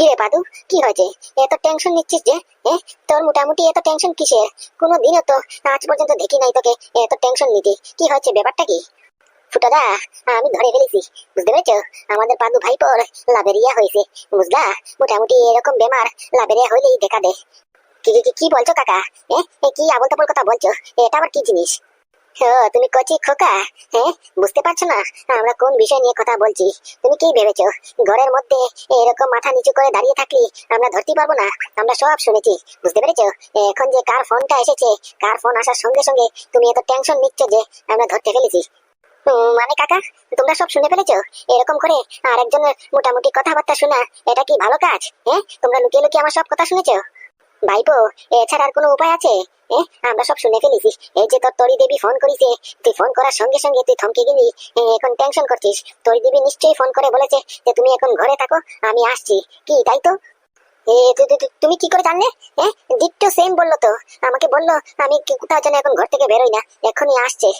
কি রে পাদু কি হয়েছে এত টেনশন নিচ্ছিস যে? তোর মোটামুটি এত টেনশন কিসের কোনো দিনও তো আজ পর্যন্ত দেখি নাই তোকে এত টেনশন নিতে। কি হয়েছে ব্যাপারটা কি? ফুটাদা আমি ধরে ফেলেছি। বুঝতে পেরেছ? আমাদের পাদু ভাইপোর লাভেরিয়া হয়েছে। বুঝলা? মোটামুটি এরকম বেমার লাভেরিয়া হইলেই দেখা দে। কি কি- বলছো কাকা? এ, কি আবল তাবল কথা বলছো? এটা আবার কি জিনিস? তুমি কচি খোকা হ্যাঁ? বুঝতে পারছ না? আমরা কোন বিষয় নিয়ে কথা বলছি? তুমি কি ভেবেছো? ঘরের মধ্যে এরকম মাথা নিচু করে দাঁড়িয়ে থাকলি আমরা ধরতে পারব না? আমরা সব শুনেছি, বুঝতে পেরেছ? এখন যে কার ফোনটা এসেছে, কার ফোন আসার সঙ্গে সঙ্গে তুমি এত টেনশন নিচ্ছ যে আমরা ধরতে ফেলেছি। মানে কাকা, তোমরা সব শুনে ফেলেছো? এরকম করে আরেকজনের মোটামুটি কথাবার্তা শোনা, এটা কি ভালো কাজ? হ্যাঁ? তোমরা লুকিয়ে লুকিয়ে আমার সব কথা শুনেছো? ভাইপো, এছাড়া আর কোনো উপায় আছে? আমরা সব শুনে ফেলেছি। এই যে তোর তরি দেবী ফোন করিছে, তুই ফোন করার সঙ্গে সঙ্গে তুই থমকে গেলি। এখন টেনশন করছিস। তরি দেবী নিশ্চয়ই ফোন করে বলেছে যে তুমি এখন ঘরে থাকো, আমি আসছি। কি, তাই তো? তুমি কি করে জানলে? হ্যাঁ দিকটো সেম বলল তো। আমাকে বলল, আমি কোথাও যেন এখন ঘর থেকে বেরোই না, এখনই আসছে।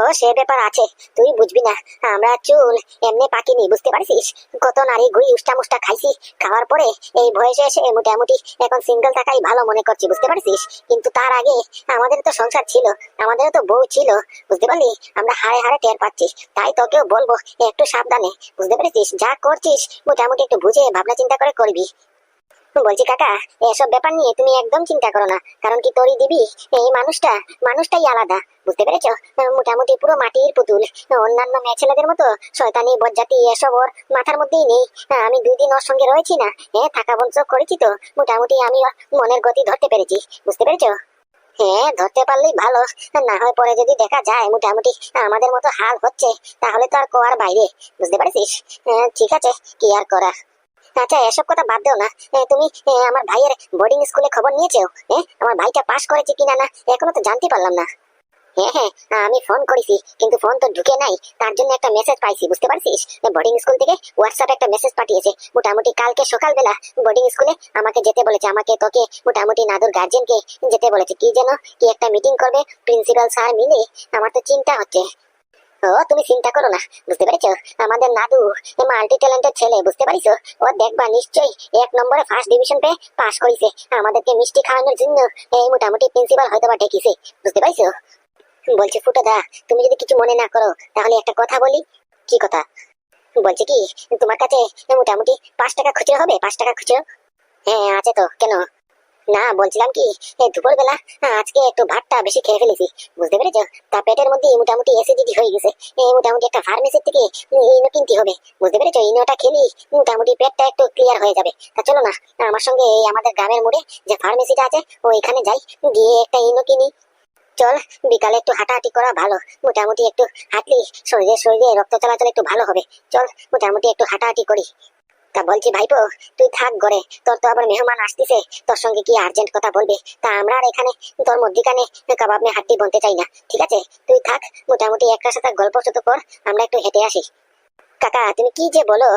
ও সে ব্যাপার আছে, তুই বুঝবি না। আমরা চুল এমনি পাকিনি, বুঝতে পারছিস? কত নারী উষ্টা মুষ্টা খাইছি, খাওয়ার পরে এই বয়সে এসে মোটামুটি এখন সিঙ্গেল থাকাই ভালো মনে করছি, বুঝতে পারছিস? কিন্তু তার আগে আমাদের তো সংসার ছিল, আমাদেরও তো বউ ছিল, বুঝতে পারলি? আমরা হাড়ে হাড়ে টের পাচ্ছিস তাই তোকেও বলব, একটু সাবধানে, বুঝতে পেরেছিস? যা করছিস, মোটামুটি একটু বুঝে ভাবনা চিন্তা করে করবি। বলছি, কাকা, এসব ব্যাপার নিয়ে তুমি একদম চিন্তা করো না। কারণ কি তোরই দিবি? এই মানুষটা, মানুষটাই আলাদা। বুঝতে পেরেছ? মোটামুটি পুরো মাটির পুতুল। অন্যান্য মেয়ে ছেলেদের মতো শয়তানি, বজ্জাতি, এসব ওর মাথার মধ্যেই নেই। আমি দুই দিন ওর সঙ্গে রয়েছি না। হ্যাঁ থাকা বঞ্চ করেছি তো। মোটামুটি আমি মনের গতি ধরতে পেরেছি। বুঝতে পেরেছ? হ্যাঁ ধরতে পারলেই ভালো। না হয় পরে যদি দেখা যায়, মোটামুটি আমাদের মতো হাল হচ্ছে, তাহলে তো আর কোয়ার বাইরে। বুঝতে পারছিস? ঠিক আছে, কি আর করা আচ্ছা এসব কথা বাদ দাও না। তুমি আমার ভাইয়ের বোর্ডিং স্কুলে খবর নিয়েছো? আমার ভাইটা পাশ করেছে কিনা না, এখনও তো জানতে পারলাম না। হ্যাঁ হ্যাঁ আমি ফোন করেছি, কিন্তু ফোন তো ঢুকে নাই। তার জন্য একটা মেসেজ পাইছি, বুঝতে পারছিস? বোর্ডিং স্কুল থেকে হোয়াটসঅ্যাপে একটা মেসেজ পাঠিয়েছে। মোটামুটি কালকে সকালবেলা বোর্ডিং স্কুলে আমাকে যেতে বলেছে। আমাকে, তোকে, মোটামুটি নাদুর গার্জেনকে যেতে বলেছে। কি যেন, কি একটা মিটিং করবে প্রিন্সিপাল স্যার মিলে। আমার তো চিন্তা হচ্ছে। তুমি চিন্তা করো না, বুঝতে পেরেছ? আমাদের নাদু মাল্টি ট্যালেন্টেড ছেলে, বুঝতে পারিছো? ও দেখবা নিশ্চয়ই এক নম্বরে ফার্স্ট ডিভিশন পেয়ে পাশ করেছে। আমাদেরকে মিষ্টি খাওয়ানোর জন্য এই মোটামুটি প্রিন্সিপাল হয়তো বা বুঝতে পারিছো? বলছি ফুটো দা তুমি যদি কিছু মনে না করো, তাহলে একটা কথা বলি। কি কথা? বলছি কি, তোমার কাছে মোটামুটি পাঁচ টাকা খুচরো হবে, পাঁচ টাকা খুচরো? হ্যাঁ আছে তো, কেন? না, বলছিলাম কি দুপুর বেলা আজকে একটু ভাতটা বেশি খেয়ে ফেলেছি। বুঝতে পেরেছ? তা পেটের মধ্যে মোটামুটি অ্যাসিডিটি হয়ে গেছে। মোটামুটি একটা ফার্মেসির থেকে ইনো কিনতে হবে। বুঝতে পেরেছ? ইনোটা খেলি, মোটামুটি পেটটা একটু ক্লিয়ার হয়ে যাবে। তা চলো না আমার সঙ্গে এই আমাদের গ্রামের মোড়ে যে ফার্মেসিটা আছে, ওইখানে যাই, গিয়ে একটা ইনো কিনি। চল, বিকালে একটু হাঁটাহাঁটি করা ভালো। মোটামুটি একটু হাঁটলি, শরীরে শরীরে রক্ত চলাচল একটু ভালো হবে। চল, মোটামুটি একটু হাঁটাহাঁটি করি। তা বলছি, ভাইপো, তুই থাক ঘরে। তোর তো আবার মেহমান আসতিছে। তোর সঙ্গে কি আর্জেন্ট কথা বলবে? তা আমরা আর এখানে তোর মধ্যিখানে কাবাব মে হাড্ডি বনতে চাই না, ঠিক আছে? তুই থাক, মোটামুটি একটা সাথে গল্প সত কর, আমরা একটু হেঁটে আসি। কাকা, তুমি কি যে বলো?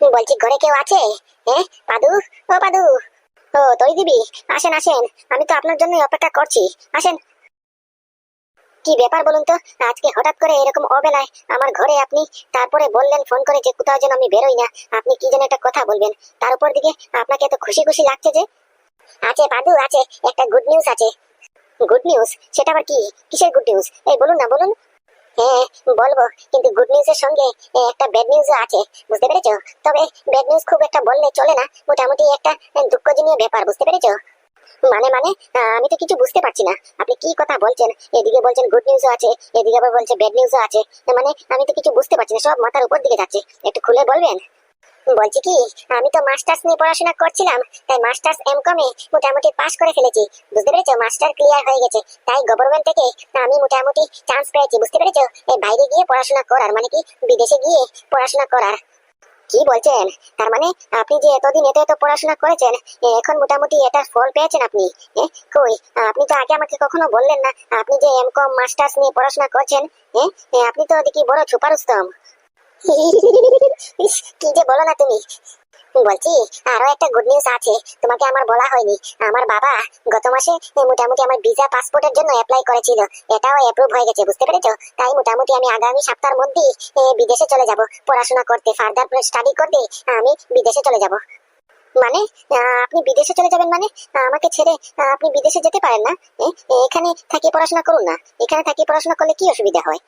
বলছি, ঘরে কেউ আছে? হ্যাঁ? পাদু? ও পাদু। ও তৈ দিবি? আসেন আসেন। আমি তো আপনার জন্যই অপেক্ষা করছি। আসেন। কি ব্যাপার বলুন তো? আজকে হঠাৎ করে এরকম অবেলায় আমার ঘরে আপনি তারপরে বললেন, ফোন করে যে কোথাও যেন আমি বেরোই না, আপনি কি যেন একটা কথা বলবেন। তার উপর দিকে আপনাকে এত খুশি খুশি লাগছে যে? আছে পাদু আছে, একটা গুড নিউজ আছে। গুড নিউজ সেটা আবার কি? কিসের গুড নিউজ এই বলুন না, বলুন। হ্যাঁ বলব, কিন্তু গুড নিউজের সঙ্গে একটা ব্যাড নিউজও আছে, বুঝতে পেরেছ? তবে ব্যাড নিউজ খুব একটা বললে চলে না, মোটামুটি একটা দুঃখজনীয় ব্যাপার, বুঝতে পেরেছ? মানে মানে আমি তো কিছু বুঝতে পারছি না। আপনি কি কথা বলছেন? এদিকে বলছেন গুড নিউজও আছে, এদিকে আবার বলছে ব্যাড নিউজও আছে। মানে আমি তো কিছু বুঝতে পারছি না, সব মাথার উপর দিকে যাচ্ছে। একটু খুলে বলবেন? বলছি কি, আমি তো মাস্টার্স নিয়ে পড়াশোনা করছিলাম, তাই মাস্টার্স এম কমে মোটামুটি পাশ করে ফেলেছি। বুঝতে পেরেছ? মাস্টার ক্লিয়ার হয়ে গেছে। তাই গভর্নমেন্ট থেকে আমি মোটামুটি চান্স পেয়েছি, বুঝতে পেরেছ? এই বাইরে গিয়ে পড়াশোনা করার মানে কি, বিদেশে গিয়ে পড়াশোনা করার। কি বলছেন? তার মানে আপনি যে এতদিন এত এত পড়াশোনা করেছেন এখন মোটামুটি এটার ফল পেয়েছেন আপনি। কই? আপনি তো আগে আমাকে কখনো বললেন না আপনি যে এম কম মাস্টার্স নিয়ে পড়াশোনা করছেন এ, আপনি তো দেখি বড় ছুপারুস্তম কি যে বলো না তুমি। বলছি, আরও একটা গুড নিউজ আছে। তোমাকে আমার বলা হয়নি। আমার বাবা গত মাসে মোটামুটি আমার ভিসা পাসপোর্টের জন্য অ্যাপ্লাই করেছিল। এটাও অ্যাপ্রুভ হয়ে গেছে, বুঝতে পেরেছ? তাই মোটামুটি আমি আগামী সপ্তাহের মধ্যেই বিদেশে চলে যাব। পড়াশোনা করতে ফার্দার স্টাডি করতে আমি বিদেশে চলে যাব। মানে আপনি বিদেশে চলে যাবেন মানে আমাকে ছেড়ে আপনি বিদেশে যেতে পারেন না এখানে থাকি পড়াশোনা করুন না এখানে থাকি পড়াশোনা করলে কি অসুবিধা হয়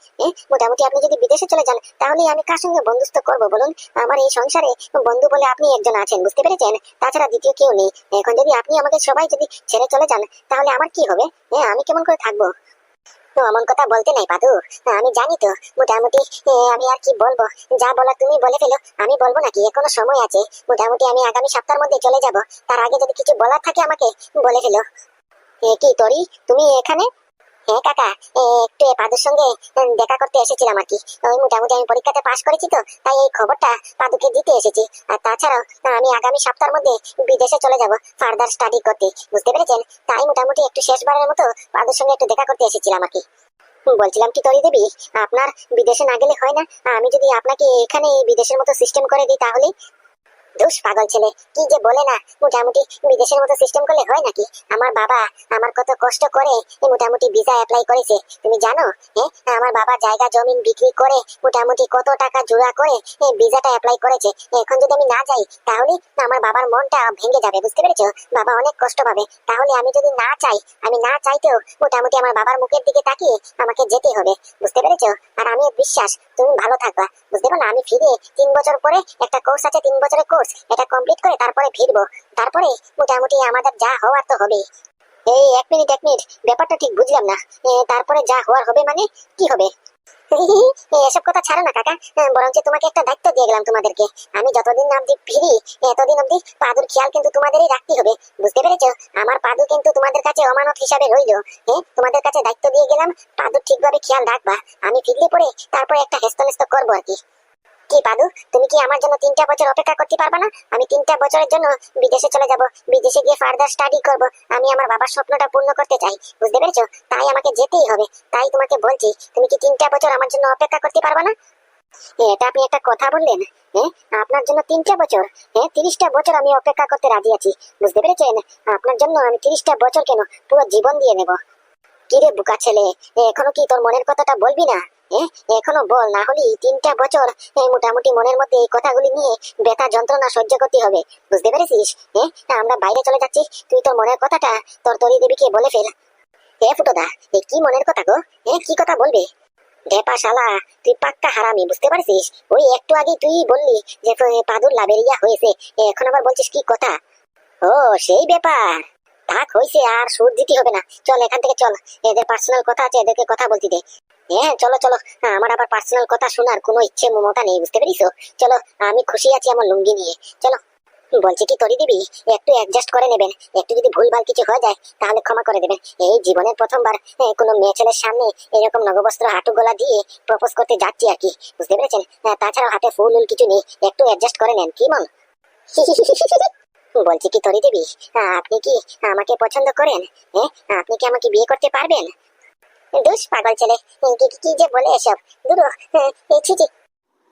মোটামুটি আপনি যদি বিদেশে চলে যান তাহলে আমি কার সঙ্গে বন্ধুত্ব করব বলুন? আমার এই সংসারে বন্ধু বলে আপনি একজন আছেন বুঝতে পেরেছেন? তাছাড়া দ্বিতীয় কেউ নেই এখন যদি আপনি আমাকে সবাই যদি ছেড়ে চলে যান তাহলে আমার কি হবে? এ, আমি কেমন করে থাকব? তো এমন কথা বলতে নাই পাদু আমি জানি তো, মোটামুটি আমি আর কি বলব? যা বলা তুমি বলে ফেলো, আমি বলব নাকি? এখনও সময় আছে। মোটামুটি আমি আগামী সপ্তাহের মধ্যে চলে যাব। তার আগে যদি কিছু বলার থাকে আমাকে, বলে ফেলো। কি, তরি? তুমি এখানে? হ্যাঁ কাকা একটু এ পাদুর সঙ্গে দেখা করতে এসেছিলাম আর কি। ওই মোটামুটি আমি পরীক্ষাতে পাশ করেছি তো, তাই এই খবরটা পাদুকে দিতে এসেছি। আর তাছাড়াও আমি আগামী সপ্তাহের মধ্যে বিদেশে চলে যাব ফার্দার স্টাডি করতে। বুঝতে পেরেছেন? তাই মোটামুটি একটু শেষবারের মতো পাদুর সঙ্গে একটু দেখা করতে এসেছিলাম আর কি। বলছিলাম কি তরি দেবী, আপনার বিদেশে না গেলে হয় না? আমি যদি আপনাকে এখানে বিদেশের মতো সিস্টেম করে দিই তাহলে দুষ পাগল ছেলে। কি যে বলে না, মোটামুটি বিদেশের মতো সিস্টেম করলে হয় নাকি? আমার বাবা আমার কত কষ্ট করে মোটামুটি ভিসা অ্যাপ্লাই করেছে। তুমি জানো হ্যাঁ আমার বাবা জায়গা জমিন বিক্রি করে মোটামুটি কত টাকা জোড়া করে ভিসাটা অ্যাপ্লাই করেছে। এখন যদি আমি না যাই, তাহলে আমার বাবার মনটা ভেঙে যাবে, বুঝতে পেরেছ? বাবা অনেক কষ্ট পাবে। তাহলে আমি যদি না চাই, আমি না চাইতেও মোটামুটি আমার বাবার মুখের দিকে তাকিয়ে আমাকে যেতে হবে, বুঝতে পেরেছ? আর আমি বিশ্বাস, তুমি ভালো থাকবা, বুঝতে পারো আমি ফিরে তিন বছর পরে একটা কোর্স আছে, তিন বছরের কোর্স এটা কমপ্লিট করে তারপরে ফিরবো। তারপরে মোটামুটি আমাদের যা হওয়ার তো হবে এই এক মিনিট এক মিনিট, ব্যাপারটা ঠিক বুঝলাম না। তারপরে যা হওয়ার হবে মানে কি হবে? এসব কথা ছাড়ো না, কাকা। বরঞ্চ তোমাকে একটা দায়িত্ব দিয়ে গেলাম তোমাদেরকে। আমি যতদিন অব্দি ফিরি, এতদিন অব্দি পাদুর খেয়াল কিন্তু তোমাদেরই রাখতে হবে। বুঝতে পেরেছ? আমার পাদু কিন্তু তোমাদের কাছে অমানত হিসাবে রইল। হ্যাঁ তোমাদের কাছে দায়িত্ব দিয়ে গেলাম, পাদুর ঠিকভাবে খেয়াল রাখবা। আমি ফিরলে পরে তারপরে একটা হেস্তনেস্ত করব আর কি। কি পাদু তুমি কি আমার জন্য তিনটা বছর অপেক্ষা করতে পারবে না? আমি তিনটা বছরের জন্য বিদেশে চলে যাব, বিদেশে গিয়ে ফার্দার স্টাডি করব। আমি আমার বাবার স্বপ্নটা পূর্ণ করতে চাই, বুঝতে পেরেছ? তাই আমাকে যেতেই হবে, তাই তোমাকে বলছি, তুমি কি তিনটা বছর আমার জন্য অপেক্ষা করতে পারবে না? এটা আপনি একটা কথা বললেন হ্যাঁ আপনার জন্য তিনটা বছর হ্যাঁ তিরিশটা বছর আমি অপেক্ষা করতে রাজি আছি, বুঝতে পেরেছেন? আপনার জন্য আমি তিরিশটা বছর কেন পুরো জীবন দিয়ে নেব? কিরে বুকা ছেলে এখনও কি তোর মনের কথাটা বলবি না? এখনও বল না হলে তিনটা বছর মোটামুটি মনের মধ্যে এই কথাগুলি নিয়ে ব্যথা, যন্ত্রণা সহ্য করতে হবে। বুঝতে পেরেছিস? হ্যাঁ আমরা বাইরে চলে যাচ্ছি। তুই তোর মনের কথাটা তোর তরি দেবীকে বলে ফেল। হে ফুটোদা, এ, কি মনের কথা গো? হ্যাঁ কি কথা বলবে? ঢেপা শালা, তুই পাক্কা হারামি, বুঝতে পারছিস? ওই একটু আগে তুই বললি যে পাদুর লাভেরিয়া হয়েছে। এখন আবার বলছিস কি কথা? ও, সেই ব্যাপার। থাক হয়েছে আর সুর দিতে হবে না। চল এখান থেকে চল। এদের পার্সোনাল কথা আছে এদেরকে কথা বলতে দে। হ্যাঁ চলো চলো। আমার আবার পার্সোনাল কথা শোনার কোনো ইচ্ছে মমতা নেই বুঝতে চলো আমি খুশি আছি আমার লুঙ্গি নিয়ে। চলো। বলছি কি তরি দিবি একটু অ্যাডজাস্ট করে নেবেন। একটু যদি ভুলভাল কিছু হয়ে যায় তাহলে ক্ষমা করে দেবেন। এই জীবনের প্রথমবার কোনো মেয়ে ছেলের সামনে এরকম নগবস্ত্র হাঁটু গলা দিয়ে প্রপোজ করতে যাচ্ছি আর কি বুঝতে পেরেছেন? হ্যাঁ, তাছাড়াও হাতে ফুল উল কিছু নেই একটু অ্যাডজাস্ট করে নেন কি মন বলছি কি তরি দেবী আপনি কি আমাকে পছন্দ করেন? হ্যাঁ আপনি কি আমাকে বিয়ে করতে পারবেন? দুষ পাগল ছেলে কি যে বলে এসব? দূর এই ছি ছি।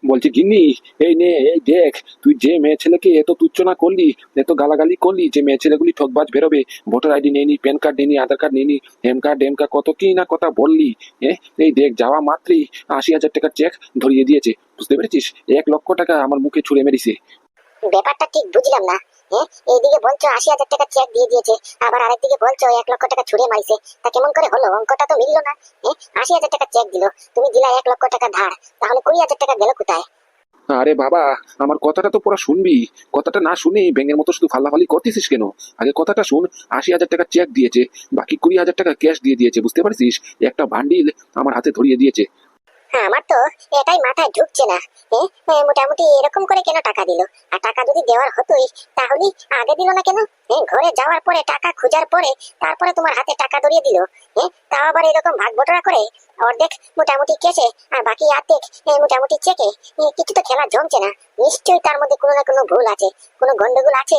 বলছি গিন্নি এই নে এই দেখ তুই যে মেয়ে ছেলেকে এত তুচ্ছনা করলি এত গালাগালি করলি যে মেয়ে ছেলেগুলি ঠকবাজ বেরোবে ভোটার আইডি নেয়নি প্যান কার্ড নেয়নি আধার কার্ড নেয়নি এম কার্ড এম কার্ড কত কি না কথা বললি হ্যাঁ এই দেখ যাওয়া মাত্রই আশি হাজার টাকার চেক ধরিয়ে দিয়েছে বুঝতে পেরেছিস? এক লক্ষ টাকা আমার মুখে ছুঁড়ে মেরেছে। ব্যাপারটা ঠিক বুঝলাম না। এইদিকে বলছো আশি হাজার টাকা চেক দিয়ে দিয়েছে, আবার আরেকদিকে বলছো এক লক্ষ টাকা ছুড়ে তা কেমন করে হলো? অঙ্কটা তো মিললো না। আশি হাজার টাকা চেক দিল। তুমি দিলা এক লক্ষ টাকা ধার। তাহলে কুড়ি হাজার টাকা গেল কোথায়? আরে বাবা, আমার কথাটা তো পুরো শুনবি। কথাটা না শুনে ব্যাঙের মতো শুধু ফাল্লাফালি করতেছিস কেন? আগে কথাটা শুন, আশি হাজার টাকা চেক দিয়েছে, বাকি কুড়ি হাজার টাকা ক্যাশ দিয়ে দিয়েছে, বুঝতে পারছিস? একটা বান্ডিল আমার হাতে ধরিয়ে দিয়েছে। আমার তো এটাই মাথায় ঢুকছে না। হ্যাঁ হ্যাঁ, মোটামুটি এরকম করে কেন টাকা দিল? আর টাকা যদি দেওয়ার হতোই তাহলে আগে দিল না কেন? হ্যাঁ ঘরে যাওয়ার পরে টাকা খোঁজার পরে তারপরে তোমার হাতে টাকা ধরিয়ে দিল। হ্যাঁ তাও আবার এরকম ভাগ বটরা করে অর্ধেক মোটামুটি কেসে আর বাকি অর্ধেক হ্যাঁ, মোটামুটি চেকে। কিছু তো খেলা জমছে না। নিশ্চয়ই তার মধ্যে কোনো না কোনো ভুল আছে কোনো গন্ডগোল আছে।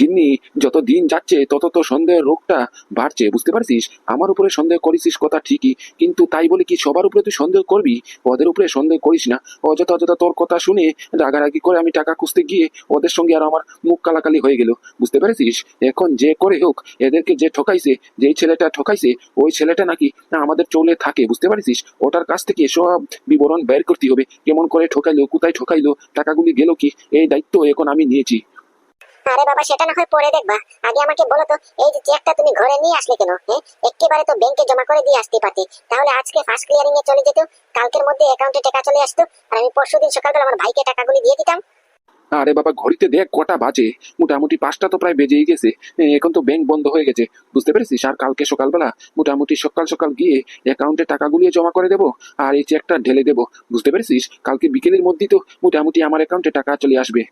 গিন্নি, যত দিন যাচ্ছে, তত তো সন্দেহের রোগটা বাড়ছে, বুঝতে পারছিস? আমার উপরে সন্দেহ করিস কথা ঠিকই, কিন্তু তাই বলে কি সবার উপরে তুই সন্দেহ করবি? ওদের উপরে সন্দেহ করিস না। অযথা অযথা তোর কথা শুনে রাগারাগি করে আমি টাকা খুঁজতে গিয়ে ওদের সঙ্গে আর আমার মুখ কালাকালি হয়ে গেল। বুঝতে পেরেছিস? এখন যে করে হোক, এদেরকে যে ঠকাইছে, যেই ছেলেটা ঠকাইছে, ওই ছেলেটা নাকি আমাদের চলে থাকে, বুঝতে পারছিস? ওটার কাছ থেকে সব বিবরণ বের করতে হবে। কেমন করে ঠকাইলো, কোথায় ঠকাইলো, টাকাগুলি গেল কি, এই দায়িত্ব এখন আমি নিয়েছি। আরে বাবা, সেটা না হয় পরে দেখবা। আগে আমাকে বলো তো, এই যে চেকটা তুমি ঘরে নিয়ে আসলে কেন হ্যাঁ? একেবারে তো ব্যাংকে জমা করে দিয়ে আসতে পারতে। তাহলে আজকে ফার্স্ট ক্লিয়ারিং এ চলে যেত, কালকের মধ্যে অ্যাকাউন্টে টাকা চলে আসতো, আর আমি পরশুদিন সকালবেলা আমার ভাইকে টাকাগুলি দিয়ে দিতাম। আরে বাবা, ঘড়িতে দেখ কটা বাজে। মোটামুটি পাঁচটা তো প্রায় বেজেই গেছে। এখন তো ব্যাংক বন্ধ হয়ে গেছে। বুঝতে পেরেছিস? আর কালকে সকালবেলা মোটামুটি সকাল সকাল গিয়ে অ্যাকাউন্টে টাকাগুলিয়ে জমা করে দেবো, আর এই চেকটা ঢেলে দেবো। বুঝতে পেরেছিস? কালকে বিকেলের মধ্যেই তো মোটামুটি আমার অ্যাকাউন্টে টাকা চলে আসবে।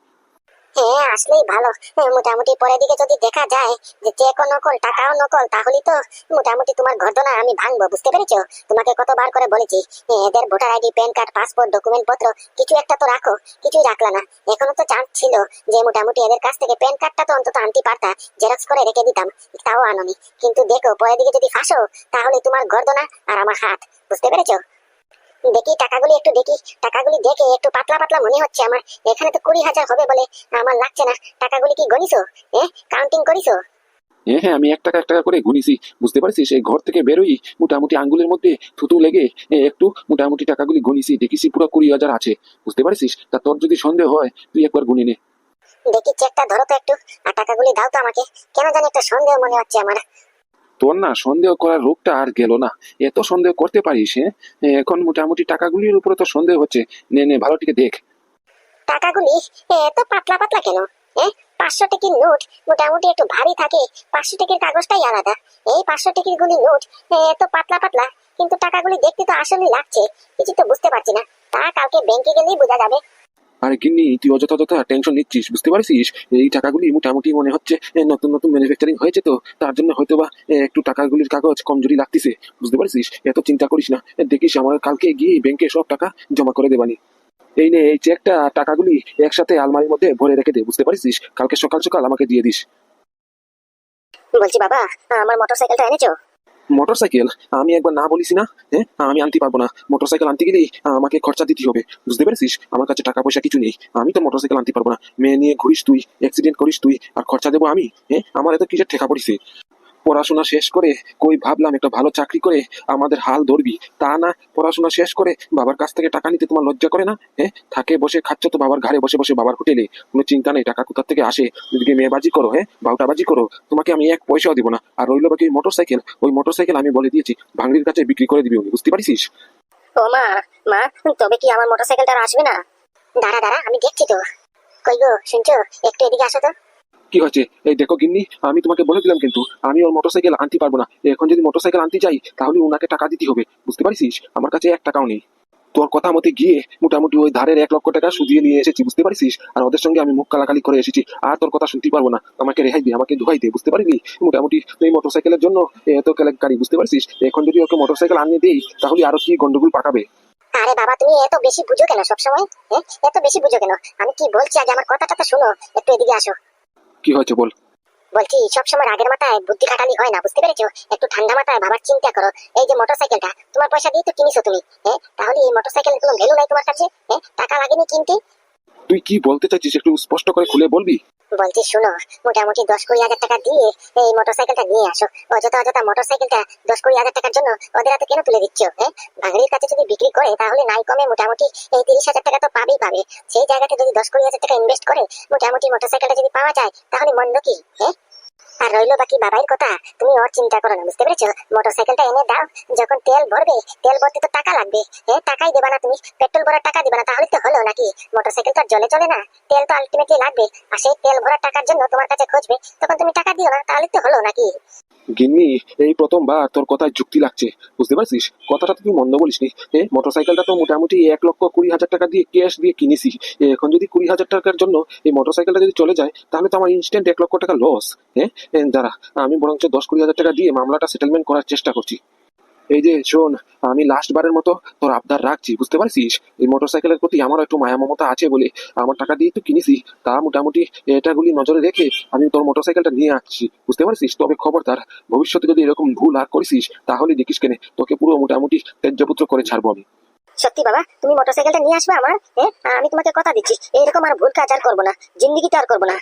হ্যাঁ আসলেই ভালো। মোটামুটি পরের দিকে যদি দেখা যায় যে নকল, টাকাও নকল, তাহলে তো মোটামুটি তোমার ঘটনা আমি ভাঙবো, বুঝতে পেরেছ? তোমাকে কতবার করে বলেছি এদের voter ID, PAN card, passport document পত্র কিছু একটা তো রাখো, কিছুই রাখলা না। এখনও তো চান্স ছিল যে মোটামুটি এদের কাছ থেকে প্যান কার্ডটা তো অন্তত আনতে পারতা জেরক্স করে রেখে দিতাম, তাও আনোনি। কিন্তু দেখো, পরের দিকে যদি ফাঁসো, তাহলে তোমার গর্দনা আর আমার হাত, বুঝতে পেরেছ? দেখি টাকাগুলি একটু দেখি টাকাগুলি দেখে একটু পাতলা পাতলা মনে হচ্ছে আমার। এখানে তো কুড়ি হাজার হবে বলে আমার লাগছে না। টাকাগুলি কি গণিছো? হ্যাঁ কাউন্টিং করিছো? হ্যাঁ হ্যাঁ আমি এক টাকা এক টাকা করে গুনিছি। বুঝতে পারছিস এই ঘর থেকে বেরোই মোটামুটি আঙ্গুলের মধ্যে থুতু লেগে একটু মোটামুটি টাকাগুলি গুনিছি দেখিছি পুরো কুড়ি হাজার আছে। বুঝতে পারছিস? তা তোর যদি সন্দেহ হয় তুই একবার গুনে নে। দেখি চেকটা ধরো তো একটু। আর টাকাগুলি দাও তো আমাকে। কেন জানি একটা সন্দেহ মনে হচ্ছে আমার। তোর না সন্দেহ করার রোগটা আর গেল না। এত সন্দেহ করতে পারিস হ্যাঁ? এখন মোটামুটি টাকাগুলির উপরে তো সন্দেহ হচ্ছে। নে নে, ভালো টিকে দেখ। টাকাগুলি? এত পাতলা পাতলা কেন? হ্যাঁ? পাঁচশো টিকির নোট মোটামুটি একটু ভারী থাকে। পাঁচশো টিকির কাগজটাই আলাদা। এই পাঁচশো টিকির গুলি নোট এত পাতলা পাতলা, কিন্তু টাকাগুলি দেখতে তো আসলেই লাগছে। কিছু তো বুঝতে পারছি না। তা কালকে ব্যাংকে গেলেই বোঝা যাবে। আরে কিন্নি তুই অযথা অযথা টেনশন নিচ্ছিস, বুঝতে পারছিস? এই টাকাগুলি মোটামুটি মনে হচ্ছে নতুন নতুন ম্যানুফ্যাকচারিং হয়েছে তো, তার জন্য হয়তো বা একটু টাকাগুলির কাগজ কমজোরি লাগতেছে, বুঝতে পারছিস? এত চিন্তা করিস না দেখিস আমার কালকে গিয়ে ব্যাংকে সব টাকা জমা করে দেবানি। এই নে, এই চেকটা টাকাগুলি একসাথে আলমারির মধ্যে ভরে রেখে দে, বুঝতে পারছিস? কালকে সকাল সকাল আমাকে দিয়ে দিস। বলছি বাবা, আমার মোটরসাইকেলটা এনেছো? মোটর সাইকেল আমি একবার না বলিস না? হ্যাঁ? আমি আনতে পারব না। মোটর সাইকেল আনতে গেলেই আমাকে খরচা দিতে হবে। বুঝতে পেরেছিস? আমার কাছে টাকা পয়সা কিছু নেই। আমি তো মোটর সাইকেল আনতে পারব না। মেয়ে নিয়ে ঘুরিস তুই অ্যাক্সিডেন্ট করিস তুই, আর খরচা দেবো আমি? হ্যাঁ? আমার এত কিছু ঠেকা পড়িছে? পড়াশোনা শেষ করে কই ভাবলাম একটা ভালো চাকরি করে আমাদের হাল ধরবি। তা না, পড়াশোনা শেষ করে বাবার কাছ থেকে টাকা নিতে তোমার লজ্জা করে না? হ্যাঁ? থাকে বসে খাচ্ছ তো বাবার ঘাড়ে বসে বসে বাবার হোটেলে। কোনো চিন্তা নেই, টাকা কোথা থেকে আসে? এদিকে মেয়েবাজি করো হ্যাঁ? বাউটাবাজি করো। তোমাকে আমি এক পয়সাও দিব না। আর রইল বাকি মোটর সাইকেল ওই মোটর সাইকেল আমি বলে দিয়েছি, ভাঙড়ির কাছে বিক্রি করে দিবি বুঝতে পারিস ও মা মা, তবে কি আমার মোটরসাইকেলটা আর আসবে না? দাঁড়া দাঁড়া, আমি দেখছি তো। কই শুনছো? একটু এদিকে আসো তো। কি হচ্ছে এই দেখো গিন্নি, আমি তোমাকে বলে দিলাম কিন্তু, আমি ওর মোটরসাইকেল আনতে পারব না। এখন যদি মোটরসাইকেল আনতে যাই, তাহলে ওনাকে টাকা দিতে হবে। বুঝতে পারিস আমার কাছে এক টাকাও নেই। তোর কথা মতে গিয়ে মোটামুটি ওই ধারের এক লক্ষ টাকা সুদিয়ে নিয়ে এসেছি, বুঝতে পারিস আর ওদের সঙ্গে আমি মুখ কালাকালি করে এসেছি। আর তোর কথা শুনতে পারব না। আমাকে রেহাই দিয়ে আমাকে ধোয়াই দে, বুঝতে পারিনি মোটামুটি এই মোটরসাইকেলের জন্য এত কেলেঙ্কারি, বুঝতে পারছিস এখন যদি ওকে মোটরসাইকেল আনিয়ে দেই, তাহলে আরও কি গন্ডগোল পাকাবে? আরে বাবা, তুমি এত বেশি বুঝো কেন সবসময়? এত বেশি বুঝো কেন? আমি কি বলছি আগে আমার কথাটা তো শোনো, একটু এদিকে আসো। কি হয়েছে বল? বলছি সবসময় রাগের মাথায় বুদ্ধি খাটালি হয় না, বুঝতে পেরেছ? একটু ঠান্ডা মাথায় ভাবার চিন্তা করো। এই যে মোটরসাইকেলটা তোমার পয়সা দিয়ে তো কিনিছো তুমি হ্যাঁ? তাহলে এই মোটরসাইকেলের কোনো ভ্যালু নাই তোমার কাছে হ্যাঁ? টাকা লাগেনি কিনতে? তুই কি বলতে চাইছিস, একটু স্পষ্ট করে খুলে বলবি? বলছি, শুনো, মোটামুটি দশ কুড়ি হাজার টাকা দিয়ে এই মোটরসাইকেলটা নিয়ে আসো। অযথা অযথা মোটরসাইকেলটা দশ কুড়ি হাজার টাকার জন্য ওদের হাতে কেন তুলে দিচ্ছ হ্যাঁ? বাঙালির কাছে যদি বিক্রি করে, তাহলে নাই কমে মোটামুটি এই তিরিশ হাজার টাকা তো পাবেই পাবে। সেই জায়গাতে যদি দশ কুড়ি হাজার টাকা ইনভেস্ট করে, মোটামুটি মোটরসাইকেলটা যদি পাওয়া যায়, তাহলে মন্দ কি হ্যাঁ? আর রইল বাকি বাবাইর কথা, তুমি ওর চিন্তা করো না, বুঝতে পেরেছ? মোটরসাইকেলটা এনে দাও, যখন তেল ভরবে, তেল ভরতে তো টাকা লাগবে। হ্যাঁ টাকাই দেবা না তুমি, পেট্রোল ভরার টাকা দিবা না, তাহলে তো হলো নাকি? মোটরসাইকেল তো আর জলে চলে না, তেল তো আলটিমেটলি লাগবে। আর সেই তেল ভরার টাকার জন্য তোমার কাছে খুঁজবে, তখন তুমি টাকা দিও না, তাহলে তো হলো নাকি? গিন্নি, এই প্রথমবার তোর কথায় যুক্তি লাগছে। বুঝতে পারছিস? কথাটা তুই মন্দ বলিসনি। মোটর সাইকেলটা তো মোটামুটি এক লক্ষ কুড়ি হাজার টাকা দিয়ে ক্যাশ দিয়ে কিনেছি। এখন যদি কুড়ি হাজার টাকার জন্য এই মোটর সাইকেলটা যদি চলে যায়, তাহলে তো আমার ইনস্ট্যান্ট এক লক্ষ টাকা লস হ্যাঁ দাঁড়া, আমি বরঞ্চ দশ কুড়ি হাজার টাকা দিয়ে মামলাটা সেটেলমেন্ট করার চেষ্টা করছি। এই যে শোন, আমি লাস্ট বারের মতো তোর আবদার রাখছি, বুঝতে পারছিস? এই মোটরসাইকেলের প্রতি আমার একটু মায়া মমতা আছে বলে আমার টাকা দিয়ে তো কিনেছি, তা মোটামুটি এটাগুলি নজরে রেখে আমি তোর মোটরসাইকেলটা নিয়ে আসছি, বুঝতে পারছিস? তবে খবরদার, ভবিষ্যতে যদি এরকম ভুল আর করিস তাহলে দেখিস কেনে, তোকে পুরো মোটামুটি ত্যায্যপুত্র করে ছাড়বো আমি। সত্যি বাবা, তুমি মোটরসাইকেলটা নিয়ে আসবে আমার হ্যাঁ? আমি তোমাকে কথা দিচ্ছি এইরকম আর ভুল কাজ আর করব না জিন্দিগিতে আর করব না।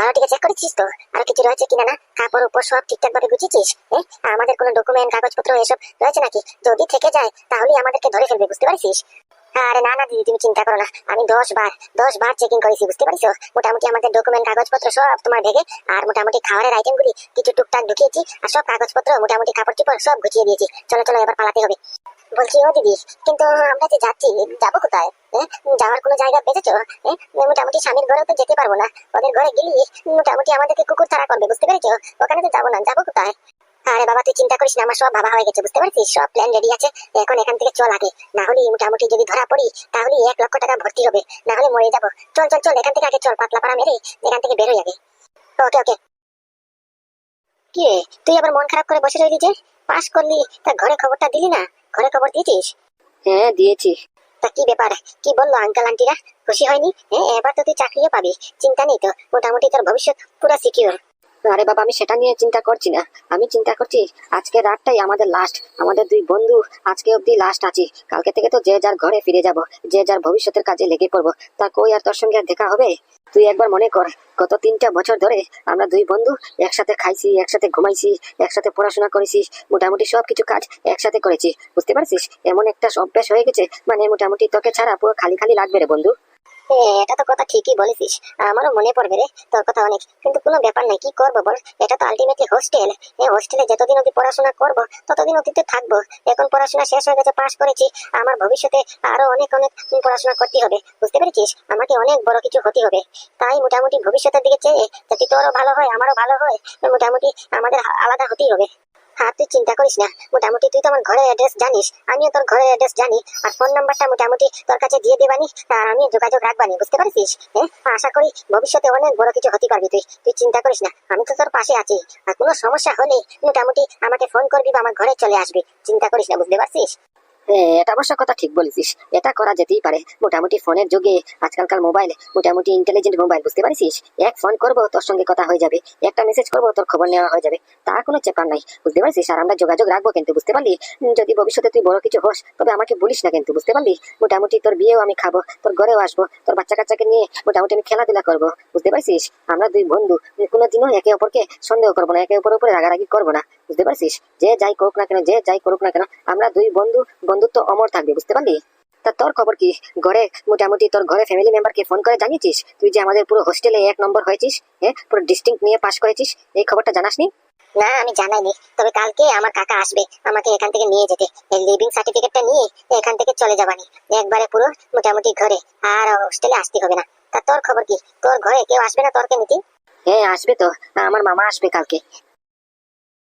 ভাড়াটিকে চেক করেছিস তো? আর কিছু রয়েছে কিনা না? কাপড় উপর সব ঠিকঠাক ভাবে গুছিয়েছিস আমাদের কোনো ডকুমেন্ট কাগজপত্র এসব রয়েছে নাকি? যদি থেকে যায়, তাহলে আমাদেরকে ধরে ফেলবে, বুঝতে পারছিস? আরে না না দিদি, তুমি চিন্তা করো না। আমি দশ বার দশ বার চেকিং করেছি, বুঝতে পারছ? মোটামুটি আমাদের ডকুমেন্ট কাগজপত্র সব তোমার ভেগে, আর মোটামুটি খাবারের আইটেমগুলি কিছু টুকটাক ঢুকিয়েছি, আর সব কাগজপত্র, মোটামুটি কাপড় চোপড় সব গুছিয়ে দিয়েছি। চলো চলো, এবার পালাতে হবে। বলছি, ও দিদি, কিন্তু আমরা যে যাচ্ছি, যাব কোথায়? যাওয়ার কোনো জায়গা পেয়েছ? মোটামুটি স্বামীর ঘরেও তো যেতে পারব না। ওদের ঘরে গেলে, মোটামুটি আমাদেরকে কুকুর তারা করবে, বুঝতে পেরেছ? ওখানে তো যাব না, যাব কোথায়? আরে বাবা, তুই চিন্তা করিস না, আমার সব ভাবা হয়ে গেছে, বুঝতে পারছিস? সব প্ল্যান রেডি আছে, এখন এখান থেকে চল আগে। না হলে মোটামুটি যদি ধরা পড়ি তাহলে এক লক্ষ টাকা ভর্তি হবে, না হলে মরে যাব। চল চল চল, এখান থেকে আগে চল, পাতলা পাড়া মেরে এখান থেকে বেরোই আগে। ওকে ওকে। কি তুই আবার মন খারাপ করে বসে রইলি যে? পাস করলি, তা ঘরে খবরটা দিলি না? ঘরে খবর দিয়েছিস? হ্যাঁ দিয়েছি। তা কি ব্যাপার? কি বলল আঙ্কেল আন্টিরা খুশি হয়নি? হ্যাঁ এবার তো তুই চাকরিও পাবি। চিন্তা নেই তো মোটামুটি তোর ভবিষ্যৎ পুরো সিকিউর আরে বাবা আমি সেটা নিয়ে চিন্তা করছি না। আমি চিন্তা করছি আজকে রাতটাই আমাদের লাস্ট আমাদের দুই বন্ধু আজকে অব্দি লাস্ট আছি। কালকে থেকে তো যে যার ঘরে ফিরে যাব যে যার ভবিষ্যতের কাজে লেগে পড়ব। তা কই আর তোর সঙ্গে আর দেখা হবে? তুই একবার মনে কর, গত তিনটা বছর ধরে আমরা দুই বন্ধু একসাথে খাইছি, একসাথে ঘুমাইছি, একসাথে পড়াশোনা করেছি, মোটামুটি সব কিছু কাজ একসাথে করেছি। বুঝতে পারছিস? এমন একটা অভ্যাস হয়ে গেছে মানে মোটামুটি তোকে ছাড়া পুরো খালি খালি লাগবে রে বন্ধু। এটা তো কথা ঠিকই বলেছিস। আমারও মনে পড়বে রে, তোর কথা অনেক। কিন্তু কোনো ব্যাপার নাই, কি করব বল? এটা তো আলটিমেটলি হোস্টেল এই হোস্টেলে যতদিন অব্দি পড়াশোনা করব, ততদিন অব্দি থাকব। এখন পড়াশোনা শেষ হয়ে গেছে পাস করেছি। আমার ভবিষ্যতে আরও অনেক অনেক পড়াশোনা করতে হবে। বুঝতে পেরেছিস? আমাকে অনেক বড় কিছু হতে হবে। তাই মোটামুটি ভবিষ্যতের দিকে চেয়ে যাতে তোরও ভালো হয়, আমারও ভালো হয়, মোটামুটি আমাদের আলাদা হতেই হবে। হ্যাঁ তুই চিন্তা করিস না। মোটামুটি তুই তো আমার ঘরের অ্যাড্রেস জানিস। আমিও তোর ঘরের অ্যাড্রেস জানি। আর ফোন নাম্বারটা মোটামুটি তোর কাছে দিয়ে দেবানি আর আমি যোগাযোগ রাখবানি বুঝতে পারছিস? হ্যাঁ আশা করি ভবিষ্যতে অনেক বড় কিছু হতে পারবি তুই। তুই চিন্তা করিস না, আমি তো তোর পাশে আছি। আর কোনো সমস্যা হলে মোটামুটি আমাকে ফোন করবি বা আমার ঘরে চলে আসবি। চিন্তা করিস না, বুঝতে পারছিস? এটা অবশ্য কথা ঠিক বলেছিস। এটা করা যেতেই পারে। মোটামুটি ফোনের যুগে আজকালকার মোবাইল মোটামুটি ইন্টেলিজেন্ট মোবাইল, বুঝতে পারছিস এক ফোন করব, তোর সঙ্গে কথা হয়ে যাবে। একটা মেসেজ করব, তোর খবর নেওয়া হয়ে যাবে। তার কোনো চেপার নাই, বুঝতে পারছিস আর আমরা যোগাযোগ রাখব কিন্তু, বুঝতে পারলি? যদি ভবিষ্যতে তুই বড় কিছু হোস, তবে আমাকে বলিস না কিন্তু, বুঝতে পারলি? মোটামুটি তোর বিয়েও আমি খাব, তোর ঘরেও আসব, তোর বাচ্চা কাচ্চাকে নিয়ে মোটামুটি আমি খেলাধুলা করব, বুঝতে পারছিস? আমরা দুই বন্ধু কোনোদিনও একে অপরকে সন্দেহ করব না, একে অপর উপরে রাগারাগি করব না। বুঝতে পারছিস? যে যাই করুক না কেন যে যাই করুক না কেন আমরা দুই বন্ধু বন্ধুত্ব অমর থাকবে বুঝতে পারলি? তা তোর খবর কি? ঘরে মোটামুটি তোর ঘরে ফ্যামিলি মেম্বারকে ফোন করে জানিয়েছিস? তুই যে আমাদের পুরো হোস্টেলে এক নম্বর হয়েছিস হ্যাঁ? পুরো ডিস্টিংক্ট নিয়ে পাশ করেছিস এই খবরটা জানাসনি? না আমি জানাইনি। তবে কালকে আমার কাকা আসবে আমাকে এখান থেকে নিয়ে যেতে। এই লিভিং সার্টিফিকেটটা নিয়ে এখান থেকে চলে যাবানি। একবারে পুরো মোটামুটি ঘরে আর হোস্টেলে আসতে হবে না। তা তোর খবর কি? তোর ঘরে কেউ আসবে না তোরকে নিতে হ্যাঁ আসবে তো। আমার মামা আসবে কালকে।